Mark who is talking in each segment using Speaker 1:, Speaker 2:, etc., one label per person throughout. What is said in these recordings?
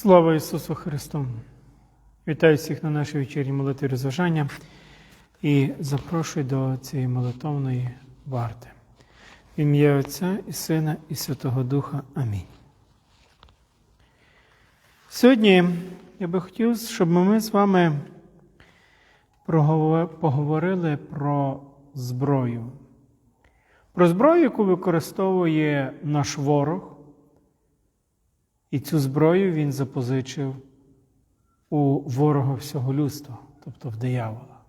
Speaker 1: Слава Ісусу Христу! Вітаю всіх на нашій вечірній молитві розважання і запрошую до цієї молитовної варти. В ім'я Отця і Сина, і Святого Духа. Амінь. Сьогодні я би хотів, щоб ми з вами поговорили про зброю. Про зброю, яку використовує наш ворог. І цю зброю він запозичив у ворога всього людства, тобто в диявола.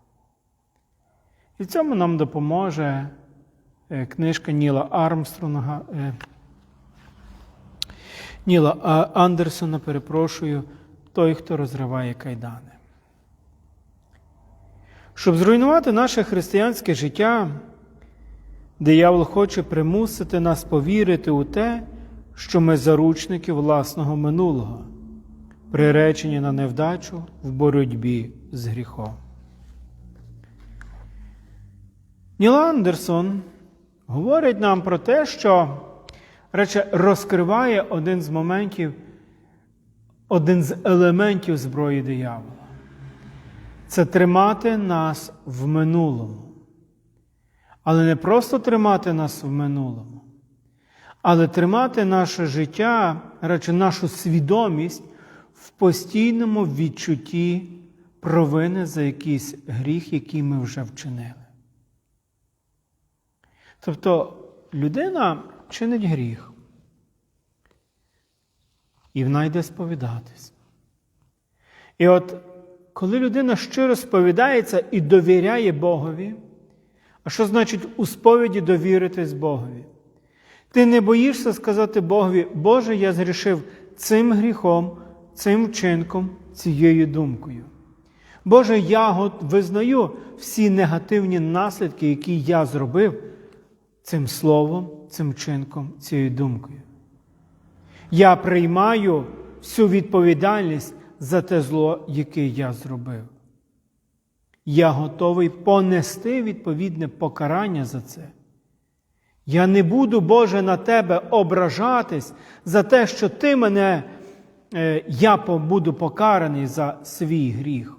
Speaker 1: І в цьому нам допоможе е, книжка Ніла Армстронга, е, Ніла Андерсона, перепрошую, той, хто розриває кайдани. Щоб зруйнувати наше християнське життя, диявол хоче примусити нас повірити у те, що ми заручники власного минулого, приречені на невдачу в боротьбі з гріхом. Ніл Андерсон говорить нам про те, що рече, розкриває один з моментів, один з елементів зброї диявола. Це тримати нас в минулому. Але не просто тримати нас в минулому, але тримати наше життя, радше нашу свідомість в постійному відчутті провини за якийсь гріх, який ми вже вчинили. Тобто людина чинить гріх, і вона йде сповідатись. І от коли людина щиро сповідається і довіряє Богові, а що значить у сповіді довіритись Богові? Ти не боїшся сказати Богові, Боже, я згрішив цим гріхом, цим вчинком, цією думкою. Боже, я визнаю всі негативні наслідки, які я зробив цим словом, цим вчинком, цією думкою. Я приймаю всю відповідальність за те зло, яке я зробив. Я готовий понести відповідне покарання за це. Я не буду, Боже, на Тебе ображатись за те, що Ти мене, е, я буду покараний за свій гріх.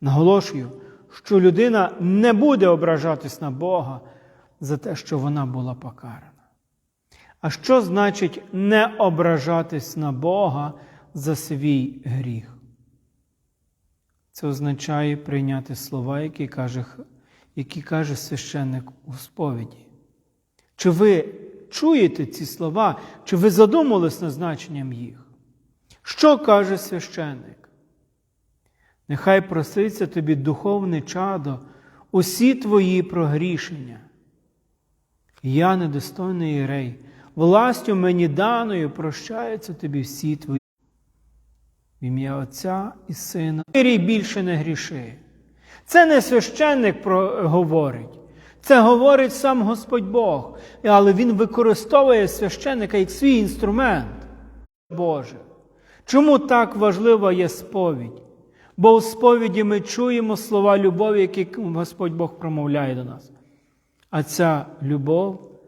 Speaker 1: Наголошую, що людина не буде ображатись на Бога за те, що вона була покарана. А що значить не ображатись на Бога за свій гріх? Це означає прийняти слова, які каже, які каже священник у сповіді. Чи ви чуєте ці слова, чи ви задумались над значенням їх? Що каже священник? Нехай проситься тобі духовне чадо, усі твої прогрішення. Я, недостойний Єрей, властю мені даною прощаються тобі всі твої. В ім'я Отця і Сина. Ірій більше не гріши. Це не священник говорить, це говорить сам Господь Бог, але Він використовує священника як свій інструмент. Боже. Чому так важлива є сповідь? Бо у сповіді ми чуємо слова любові, які Господь Бог промовляє до нас. А ця любов,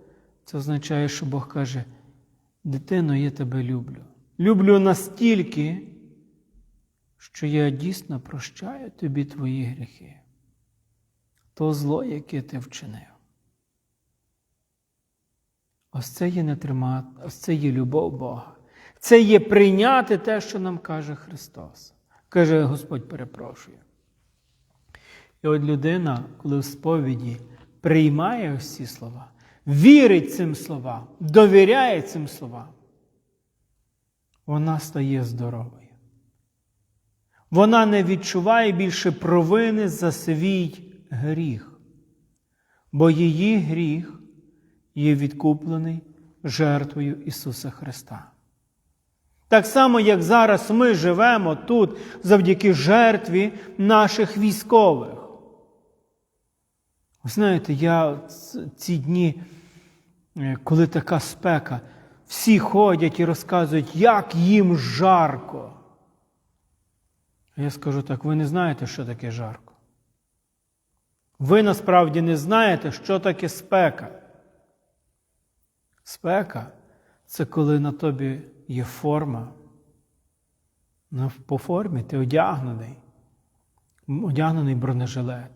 Speaker 1: це означає, що Бог каже: дитино, я тебе люблю. Люблю настільки, що я дійсно прощаю тобі твої гріхи, то зло, яке ти вчинив. Ось це є не тримати, ось це є любов Бога. Це є прийняти те, що нам каже Христос. Каже Господь, перепрошую. І от людина, коли в сповіді приймає ось ці слова, вірить цим словам, довіряє цим словам, вона стає здоровою. Вона не відчуває більше провини за свій гріх, бо її гріх є відкуплений жертвою Ісуса Христа. Так само, як зараз ми живемо тут завдяки жертві наших військових. Ви знаєте, я ці дні, е, коли така спека, всі ходять і розказують, як їм жарко. Я скажу так: ви не знаєте, що таке жарко. Ви насправді не знаєте, що таке спека. Спека це коли на тобі є форма, по формі ти одягнений, одягнений бронежилет.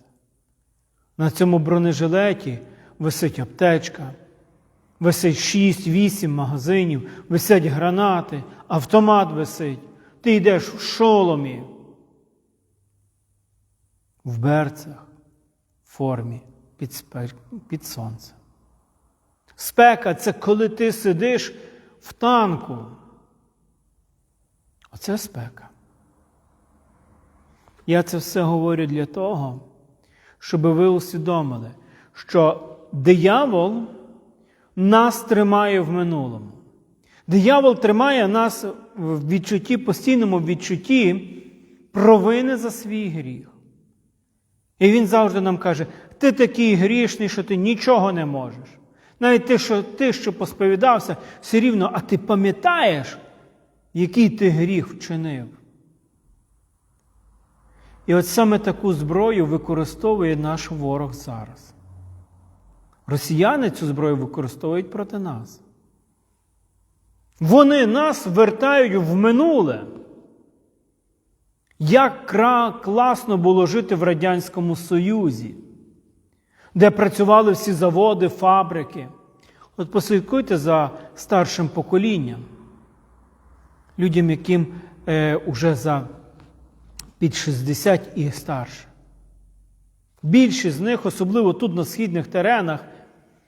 Speaker 1: На цьому бронежилеті висить аптечка, висить 6-8 магазинів, висять гранати, автомат висить. Ти йдеш в шоломі, в берцях, формі під, спе... під сонцем. Спека це коли ти сидиш в танку. Оце спека. Я це все говорю для того, щоб ви усвідомили, що диявол нас тримає в минулому. Диявол тримає нас в відчутті, постійному відчутті провини за свій гріх. І він завжди нам каже: ти такий грішний, що ти нічого не можеш. Навіть ти, що ти, що посповідався, все рівно, а ти пам'ятаєш, який ти гріх вчинив. І от саме таку зброю використовує наш ворог зараз. Росіяни цю зброю використовують проти нас. Вони нас вертають в минуле. Як класно було жити в Радянському Союзі, де працювали всі заводи, фабрики. От послідкуйте за старшим поколінням, людям, яким е, уже за під 60 і старше. Більшість з них, особливо тут на східних теренах,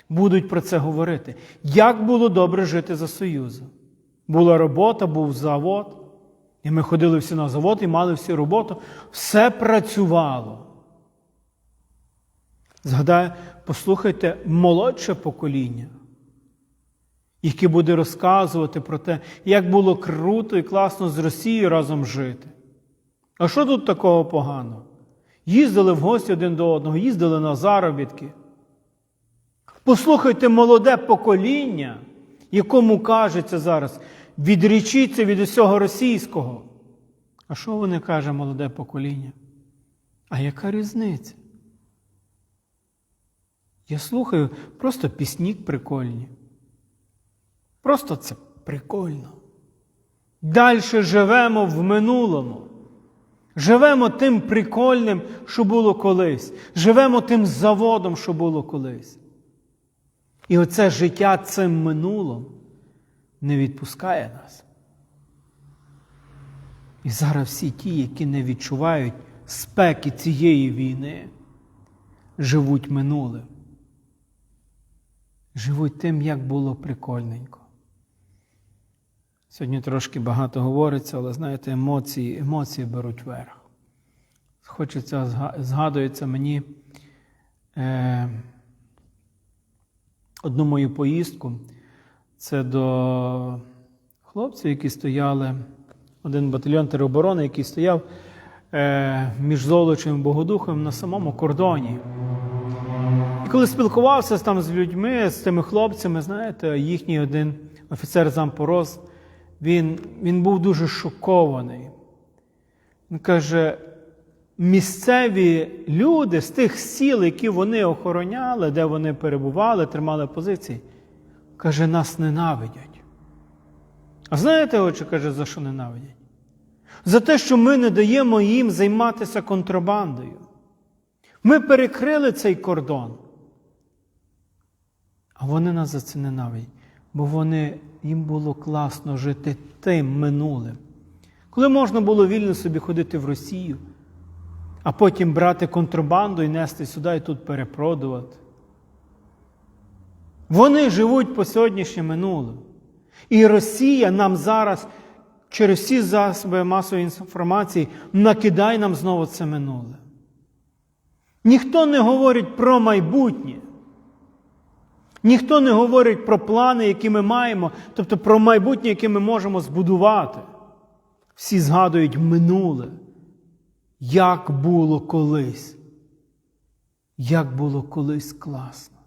Speaker 1: будуть про це говорити. Як було добре жити за Союзу? Була робота, був завод. І ми ходили всі на завод і мали всі роботу. Все працювало. Згадаю, послухайте молодше покоління, яке буде розказувати про те, як було круто і класно з Росією разом жити. А що тут такого поганого? Їздили в гості один до одного, їздили на заробітки. Послухайте молоде покоління, якому кажеться зараз, відрічіться від усього російського. А що вони каже молоде покоління? А яка різниця? Я слухаю просто пісні прикольні. Просто це прикольно. Далі живемо в минулому. Живемо тим прикольним, що було колись. Живемо тим заводом, що було колись. І оце життя цим минулим не відпускає нас. І зараз всі ті, які не відчувають спеки цієї війни, живуть минулим. Живуть тим, як було прикольненько. Сьогодні трошки багато говориться, але знаєте, емоції емоції беруть верх. Хочеться, згадується мені е, одну мою поїздку. Це до хлопців, які стояли, один батальйон тероборони, який стояв е, між Золочем і Богодухом на самому кордоні. І коли спілкувався там з людьми, з тими хлопцями, знаєте, їхній один офіцер зампороз, він, він був дуже шокований. Він каже, місцеві люди з тих сіл, які вони охороняли, де вони перебували, тримали позиції, каже, нас ненавидять. А знаєте, отже, каже, за що ненавидять? За те, що ми не даємо їм займатися контрабандою. Ми перекрили цей кордон. А вони нас за це ненавидять, бо вони, їм було класно жити тим минулим. Коли можна було вільно собі ходити в Росію, а потім брати контрабанду і нести сюди і тут перепродувати. Вони живуть по сьогоднішнє минуле. І Росія нам зараз через всі засоби масової інформації накидає нам знову це минуле. Ніхто не говорить про майбутнє. Ніхто не говорить про плани, які ми маємо, тобто про майбутнє, яке ми можемо збудувати. Всі згадують минуле, як було колись. Як було колись класно.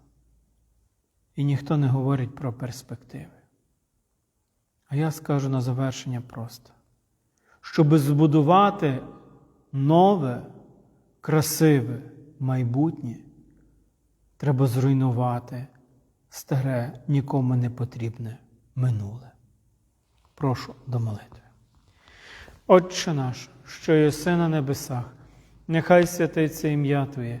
Speaker 1: І ніхто не говорить про перспективи. А я скажу на завершення просто, щоб збудувати нове, красиве майбутнє, треба зруйнувати старе, нікому не потрібне минуле. Прошу до молитви. Отче наш, що єси на небесах, нехай святиться ім'я Твоє,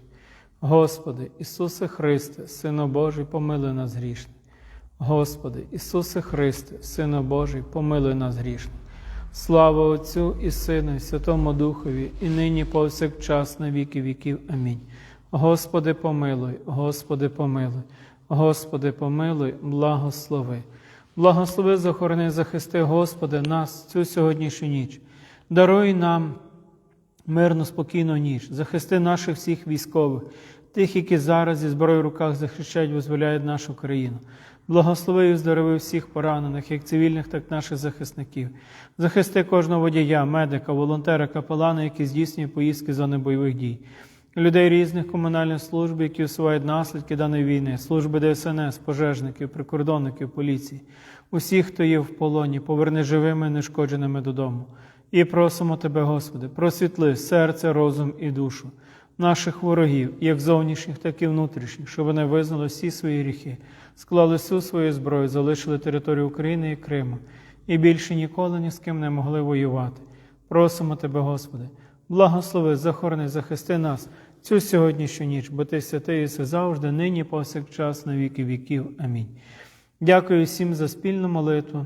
Speaker 1: Господи, Ісусе Христе, Сину Божий, помилуй нас грішних. Господи, Ісусе Христе, Сину Божий, помилуй нас грішних. Слава Отцю і Сину, і Святому Духові, і нині повсякчас на віки віків. Амінь. Господи, помилуй, Господи, помилуй, Господи, помилуй, благослови. Благослови, захорони, захисти, Господи, нас цю сьогоднішню ніч. Даруй нам мирну, спокійну ніч, захисти наших всіх військових, тих, які зараз зі зброєю в руках захищають, визволяють нашу країну. Благослови і здорови всіх поранених, як цивільних, так і наших захисників. Захисти кожного водія, медика, волонтера, капелана, які здійснюють поїздки зони бойових дій. Людей різних комунальних служб, які усувають наслідки даної війни, служби ДСНС, пожежників, прикордонників, поліції, усіх, хто є в полоні, поверни живими, нешкодженими додому. І просимо Тебе, Господи, просвітли серце, розум і душу наших ворогів, як зовнішніх, так і внутрішніх, щоб вони визнали всі свої гріхи, склали всю свою зброю, залишили територію України і Криму, і більше ніколи ні з ким не могли воювати. Просимо Тебе, Господи, благослови, захорони, захисти нас цю сьогоднішню ніч, бо Ти святий і все завжди, нині, повсякчас, на віки віків. Амінь. Дякую всім за спільну молитву.